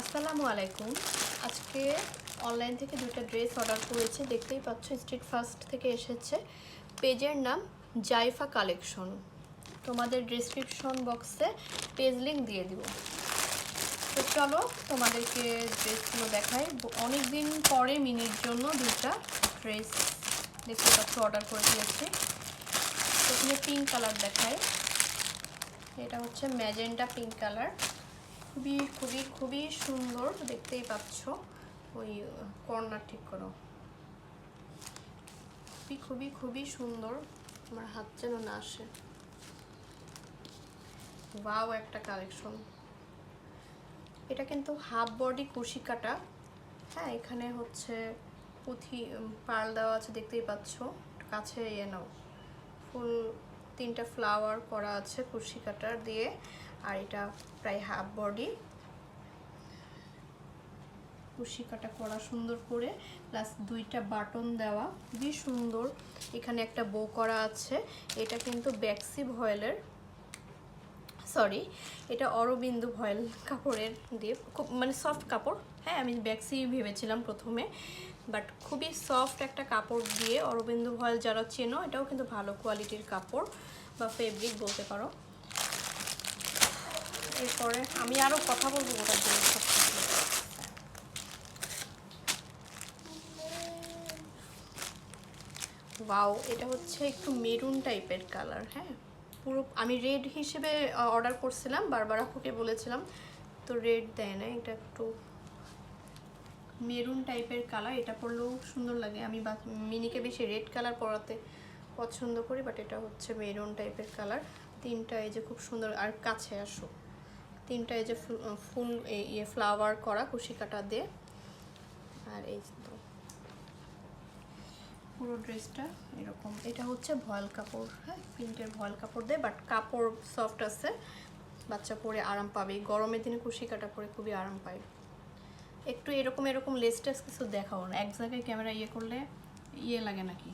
আসসালামু আলাইকুম। আজকে অনলাইন থেকে দুটো ড্রেস অর্ডার করেছি। দেখতেই পাচ্ছ স্ট্রিট ফার্স্ট থেকে এসেছে। পেজের নাম জাইফা কালেকশন তোমাদের ডিসক্রিপশন বক্সে পেজ লিঙ্ক দিয়ে দিব। তো চলো, তোমাদেরকে ড্রেসগুলো দেখাই। অনেক দিন পরে মিনির জন্য দুটা ড্রেস দেখতে পাচ্ছ অর্ডার করে ফেলেছি। প্রথমে পিঙ্ক কালার দেখায় এটা হচ্ছে ম্যাজেন্টা পিঙ্ক কালার খুবই খুবই খুবই সুন্দর দেখতেই পাচ্ছ। ওই কর্নার ঠিক করো। খুবই খুবই খুবই সুন্দর। আমার হাত যেন না আসে। ওয়াও, একটা কালেকশন। এটা কিন্তু হাফ বডি কুশি কাটা হ্যাঁ এখানে হচ্ছে পুঁথি পাল দেওয়া আছে, দেখতেই পাচ্ছ। কাছে ইয়ে নাও। ফুল, তিনটা ফ্লাওয়ার করা আছে কুশি কাটার দিয়ে। আর এটা প্রায় হাফ বডি কুশি কাটা করা সুন্দর করে প্লাস দুইটা বাটন দেওয়া। খুবই সুন্দর। এখানে একটা বো করা আছে। এটা কিন্তু ব্যাক্সি ভয়েলের সরি এটা অরবিন্দু ভয়েল কাপড়ের দিয়ে, খুব মানে সফট কাপড়। হ্যাঁ আমি ব্যাক্সি ভেবেছিলাম প্রথমে বাট খুবই সফট একটা কাপড় দিয়ে অরবিন্দু ভয়েল যারা চেনো, এটাও কিন্তু ভালো কোয়ালিটির কাপড় বা ফেব্রিক বলতে পারো। এরপরে আমি আরও কথা বলব ওটার জন্য। ওয়াও এটা হচ্ছে একটু মেরুন টাইপের কালার হ্যাঁ? পুরো আমি রেড হিসেবে অর্ডার করছিলাম বারবার আপুকে বলেছিলাম, তো রেড দেয় না এটা একটু মেরুন টাইপের কালার এটা পরলেও সুন্দর লাগে। আমি মিনিকে বেশি রেড কালার পরাতে পছন্দ করি বাট এটা হচ্ছে মেরুন টাইপের কালার তিনটা এই যে খুব সুন্দর, আর কাছে আসো। তিনটা এই যে ফুল ইয়ে ফ্লাওয়ার করা কুশি কাটা দিয়ে। আর এই তো পুরো ড্রেসটা এরকম। এটা হচ্ছে ভয়েল কাপড় হ্যাঁ প্রিন্টের ভয়েল কাপড় দেয় বাট কাপড় সফট আছে। বাচ্চা পরে আরাম পাবে। গরমের দিনে কুশি কাটা পরে খুবই আরাম পায়। একটু এরকম এরকম লেস টেস কিছু দেখাও না। এক জায়গায় ক্যামেরা ইয়ে করলে ইয়ে লাগে নাকি?